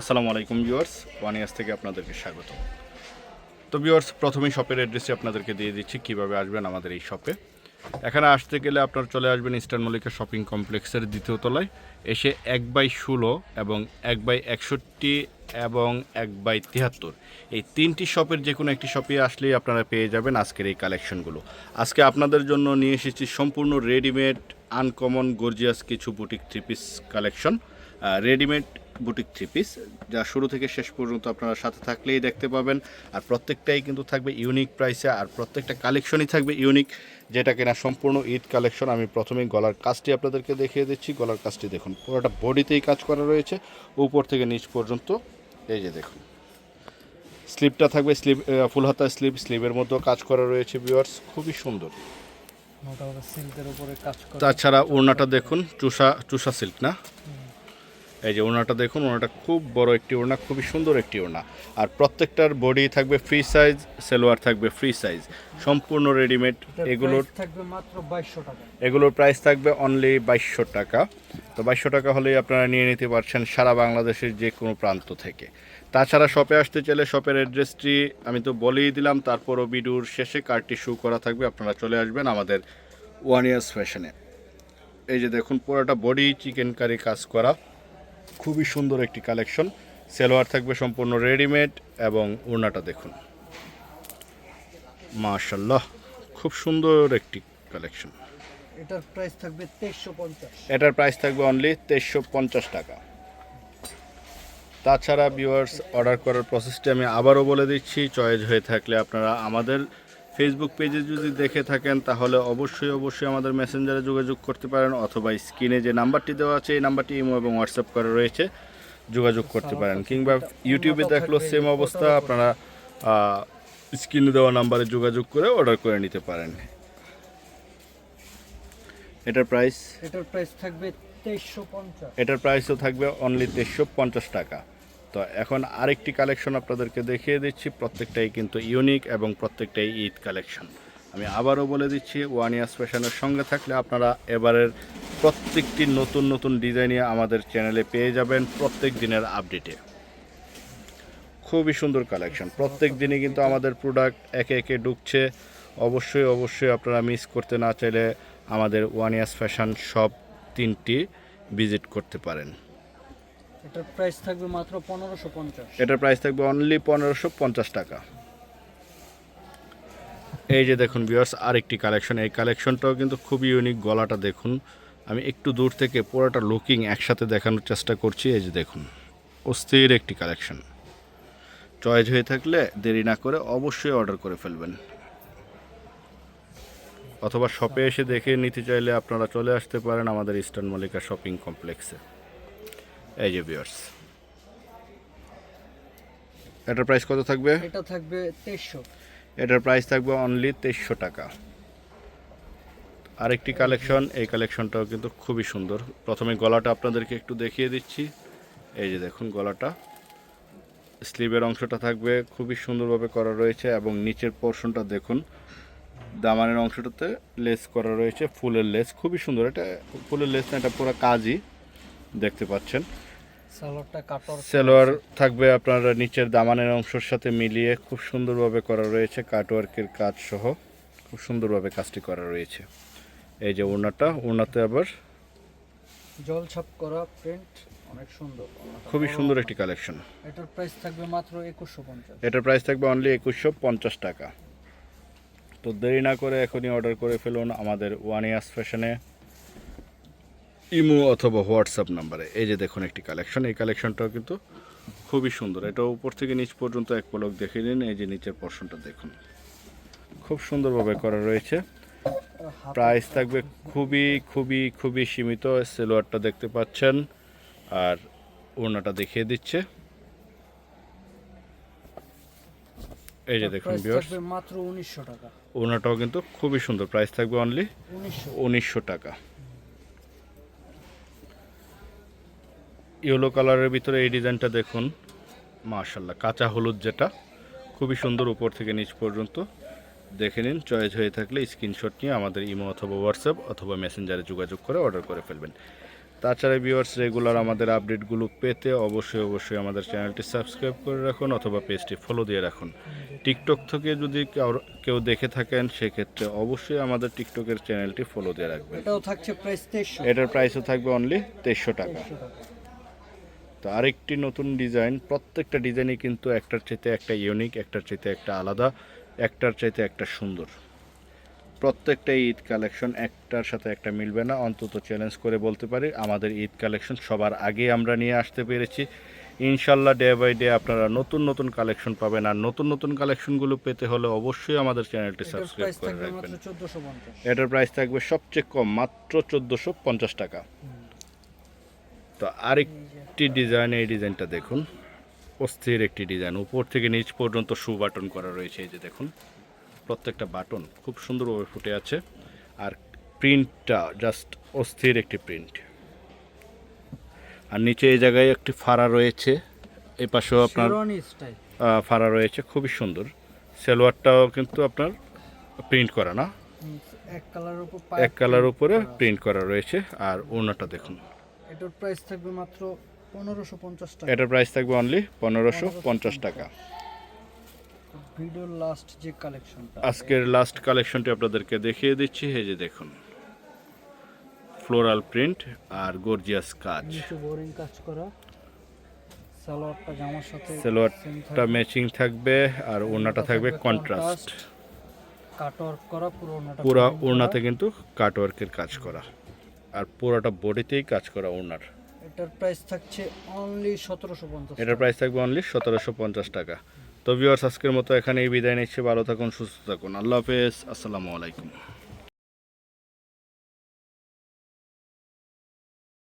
আসসালামু আলাইকুম viewers one years থেকে আপনাদেরকে স্বাগত। তো ভিউয়ার্স, প্রথমেই শপের অ্যাড্রেসটি আপনাদেরকে দিয়ে দিচ্ছি, কীভাবে আসবেন আমাদের এই শপে। এখানে আসতে গেলে আপনারা চলে আসবেন ইস্টার্ন মল্লিকা শপিং কমপ্লেক্সের দ্বিতীয় তলায়। এসে এক বাই ষোলো এবং এক বাই একষট্টি এবং এক বাই তিয়াত্তর। এই তিনটি শপের যে কোনো একটি শপে আসলেই আপনারা পেয়ে যাবেন আজকের এই কালেকশনগুলো। আজকে আপনাদের জন্য নিয়ে এসেছি সম্পূর্ণ রেডিমেড, আনকমন, গর্জিয়াস কিছু boutique three piece collection. Readymade boutique three piece যা শুরু থেকে শেষ পর্যন্ত আপনারা সাথে থাকলেই দেখতে পাবেন। আর প্রত্যেকটাই কিন্তু থাকবে ইউনিক প্রাইসে আর প্রত্যেকটা কালেকশনই থাকবে ইউনিক যেটা কিনা সম্পূর্ণ ঈদ কালেকশন আমি প্রথমেই গলার কাজটি আপনাদেরকে দেখিয়ে দিচ্ছি। গলার কাজটি দেখুন পুরোটা বডিতেই কাজ করা রয়েছে। উপর থেকে নিচ পর্যন্ত এই যে দেখুন। স্লিপটা থাকবে স্লিপ ফুল হাতা স্লিপ স্লিপের মধ্যেও কাজ করা রয়েছে ভিউয়ার্স খুবই সুন্দর। মোটামুটি সিল্কের উপরে কাজ করে। তাছাড়া ওড়নাটা দেখুন চুষা চুষা সিল্ক না? এই যে ওড়নাটা দেখুন ওড়নাটা খুব বড় একটি ওড়না খুবই সুন্দর একটি ওড়না। আর প্রত্যেকটার বডি থাকবে ফ্রি সাইজ সেলোয়ার থাকবে ফ্রি সাইজ সম্পূর্ণ রেডিমেড এগুলোর থাকবে মাত্র বাইশশো টাকা। এগুলোর প্রাইস থাকবে অনলি বাইশশো টাকা। তো বাইশশো টাকা হলেই আপনারা নিয়ে নিতে পারছেন সারা বাংলাদেশের যে কোনো প্রান্ত থেকে। তাছাড়া শপে আসতে চাইলে শপের অ্যাড্রেসটি আমি তো বলেই দিলাম তারপরও ভিডিওর শেষে কার্ডটি শু করা থাকবে আপনারা চলে আসবেন আমাদের ওয়ান ইয়ার্স ফ্যাশনে এই যে দেখুন পুরোটা বডি চিকেন কারি কাজ করা। খুবই সুন্দর একটি কালেকশন। সেলোয়ার থাকবে সম্পূর্ণ রেডিমেড এবং ওড়নাটা দেখুন। মাশাল্লাহ খুব সুন্দর একটি কালেকশন। এটার প্রাইস থাকবে তেইশশো পঞ্চাশ। এটার প্রাইস থাকবে অনলি তেইশশো পঞ্চাশ টাকা। তাছাড়া ভিউয়ার্স অর্ডার করার প্রসেসটি আমি আবারও বলে দিচ্ছি চয়েস হয়ে থাকলে আপনারা আমাদের ফেসবুক পেজে যদি দেখে থাকেন তাহলে অবশ্যই অবশ্যই আমাদের মেসেঞ্জারে যোগাযোগ করতে পারেন অথবা স্ক্রিনে যে নাম্বারটি দেওয়া আছে এই নাম্বারটি ইমো এবং হোয়াটসঅ্যাপ করা রয়েছে যোগাযোগ করতে পারেন। কিংবা ইউটিউবে দেখলেও সেম অবস্থা আপনারা স্ক্রিনে দেওয়া নাম্বারে যোগাযোগ করে অর্ডার করে নিতে পারেন। এটার প্রাইস এটার প্রাইস থাকবে তেইশশো পঞ্চাশ। এটার প্রাইসও থাকবে অনলি তেইশশো পঞ্চাশ টাকা। তো এখন আরেকটি কালেকশন আপনাদেরকে দেখিয়ে দিচ্ছি। প্রত্যেকটাই কিন্তু ইউনিক এবং প্রত্যেকটাই ঈদ কালেকশন আমি আবারও বলে দিচ্ছি ওয়ান ইয়ার্স ফ্যাশনের সঙ্গে থাকলে আপনারা এবারের প্রত্যেকটি নতুন নতুন ডিজাইনে আমাদের চ্যানেলে পেয়ে যাবেন প্রত্যেক দিনের আপডেটে খুবই সুন্দর কালেকশন প্রত্যেক দিনই কিন্তু আমাদের প্রোডাক্ট একে একে ঢুকছে। অবশ্যই অবশ্যই আপনারা মিস করতে না চাইলে আমাদের ওয়ান ইয়ার্স ফ্যাশন সব তিনটি ভিজিট করতে পারেন। এটার প্রাইস থাকবে মাত্র পনেরোশো পঞ্চাশ। এটার প্রাইস থাকবে অনলি পনেরোশো পঞ্চাশ টাকা। এই যে দেখুন বিয়ার্স আরেকটি কালেকশন এই কালেকশনটাও কিন্তু খুবই ইউনিক গলাটা দেখুন। আমি একটু দূর থেকে পুরোটা লুকিং একসাথে দেখানোর চেষ্টা করছি। এই যে দেখুন, অস্থির একটি কালেকশন চয়েস হয়ে থাকলে দেরি না করে অবশ্যই অর্ডার করে ফেলবেন। অথবা শপে এসে দেখে নিতে চাইলে আপনারা চলে আসতে পারেন আমাদের ইস্টার্ন মল্লিকা শপিং কমপ্লেক্সে এই যে এটার প্রাইস কত থাকবে? এটা থাকবে তেইশশো। এটার প্রাইস থাকবে অনলি তেইশশো টাকা। আরেকটি কালেকশন এই কালেকশনটাও কিন্তু খুবই সুন্দর। প্রথমে গলাটা আপনাদেরকে একটু দেখিয়ে দিচ্ছি। এই যে দেখুন গলাটা। স্লিভের অংশটা থাকবে খুবই সুন্দরভাবে করা রয়েছে এবং নিচের পোর্শনটা দেখুন। দামানের অংশটাতে লেস করা রয়েছে ফুলের লেস খুবই সুন্দর এটা ফুলের লেস না এটা পুরো কাজই দেখতে পাচ্ছেন। সেলোয়ার থাকবে আপনার নিচের দামানের অংশের সাথে মিলিয়ে খুব সুন্দরভাবে করা রয়েছে কাটওয়ার্কের কাজ সহ। খুব সুন্দরভাবে কাজটি করা রয়েছে। এই যে ওড়নাটা ওড়নাতে আবার জল ছাপ করা প্রিন্ট অনেক সুন্দর। খুবই সুন্দর একটি কালেকশন। এটার প্রাইস থাকবে মাত্র একুশশো পঞ্চাশ। এটার প্রাইস থাকবে অনলি একুশশো পঞ্চাশ টাকা। তো দেরি না করে এখনই অর্ডার করে ফেলুন আমাদের ওয়ান ইয়ার্স ফ্যাশনে। ইমো অথবা হোয়াটসঅ্যাপ নাম্বারে। এই যে দেখুন একটি কালেকশন এই কালেকশনটাও কিন্তু খুবই সুন্দর। এটা উপর থেকে নিচ পর্যন্ত এক পলক দেখে নিন এই যে নিচের পর্শনটা দেখুন। খুব সুন্দরভাবে করা রয়েছে। প্রাইস থাকবে খুবই খুবই খুবই সীমিত সেলোয়ারটা দেখতে পাচ্ছেন। আর ওড়নাটা দেখিয়ে দিচ্ছে। এই যে দেখুন মাত্র উনিশশো টাকা। ওড়নাটাও কিন্তু খুবই সুন্দর। প্রাইস থাকবে অনলি উনিশশো টাকা। ইয়েলো কালারের ভিতরে এই ডিজাইনটা দেখুন। মাশাল্লাহ কাঁচা হলুদ যেটা খুবই সুন্দর উপর থেকে নিচ পর্যন্ত। দেখে নিন চয়েস হয়ে থাকলে স্ক্রিনশট নিয়ে আমাদের ইমো অথবা হোয়াটসঅ্যাপ অথবা মেসেঞ্জারে যোগাযোগ করে অর্ডার করে ফেলবেন। তাছাড়া ভিউয়ার্স রেগুলার আমাদের আপডেটগুলো পেতে অবশ্যই অবশ্যই আমাদের চ্যানেলটি সাবস্ক্রাইব করে রাখুন অথবা পেজটি ফলো দিয়ে রাখুন। টিকটক থেকে যদি কেউ দেখে থাকেন সেক্ষেত্রে অবশ্যই আমাদের টিকটকের চ্যানেলটি ফলো দিয়ে রাখবেন। এটাও থাকছে প্রাইস এটার প্রাইসও থাকবে অনলি তেইশশো টাকা। তো আরেকটি নতুন ডিজাইন প্রত্যেকটা ডিজাইনই কিন্তু একটার চাইতে একটা ইউনিক একটার চাইতে একটা আলাদা একটার চাইতে একটা সুন্দর। প্রত্যেকটা ঈদ কালেকশন একটার সাথে একটা মিলবে না অন্তত চ্যালেঞ্জ করে বলতে পারি আমাদের ঈদ কালেকশন সবার আগে আমরা নিয়ে আসতে পেরেছি। ইনশাল্লাহ ডে বাই ডে আপনারা নতুন নতুন কালেকশন পাবেন আর নতুন নতুন কালেকশনগুলো পেতে হলে অবশ্যই আমাদের চ্যানেলটি সাবস্ক্রাইব করে রাখবেন। এটার প্রাইস থাকবে সবচেয়ে কম মাত্র চোদ্দোশো পঞ্চাশ টাকা। তো আরেকটি ডিজাইন এই ডিজাইনটা দেখুন। অস্থির একটি ডিজাইন উপর থেকে নিচ পর্যন্ত শু বাটন করা রয়েছে এই যে দেখুন। প্রত্যেকটা বাটন খুব সুন্দরভাবে ফুটে আছে। আর প্রিন্টটা জাস্ট অস্থির একটি প্রিন্ট আর নিচে এই জায়গায় একটি ফাড়া রয়েছে। এই পাশেও আপনার ফাড়া রয়েছে খুবই সুন্দর। সেলোয়ারটাও কিন্তু আপনার প্রিন্ট করা না। এক কালার উপর এক কালার উপরে প্রিন্ট করা রয়েছে। আর ওড়নাটা দেখুন। এটার প্রাইস থাকবে মাত্র পনেরোশো পঞ্চাশ টাকা। এটার প্রাইস থাকবে অনলি পনেরোশো পঞ্চাশ টাকা। ভিডিওর লাস্ট যে কালেকশনটা আজকের লাস্ট কালেকশনটি আপনাদেরকে দেখিয়ে দিচ্ছি এই যে দেখুন। ফ্লোরাল প্রিন্ট আর গর্জিয়াস কাজ। বোরিং কাজ করা। সালোয়ারটা জামার সাথে সেলোয়ারটা ম্যাচিং থাকবে আর ওড়নাটা থাকবে কন্ট্রাস্ট কাটওয়ার্ক করা পুরো ওড়নাটা পুরা ওড়নাতে কিন্তু কাটওয়ার্কের কাজ করা। আর পুরোটা বডিতেই কাজ করা ওনার। এটার প্রাইস থাকছে অনলি সতেরোশো পঞ্চাশ এটার প্রাইস থাকবে অনলি সতেরোশো পঞ্চাশ টাকা। তো ভিউয়ার্স আজকের মতো এখানেই বিদায় নিচ্ছি। ভালো থাকুন সুস্থ থাকুন। আল্লাহ হাফেজ। আসসালামু আলাইকুম।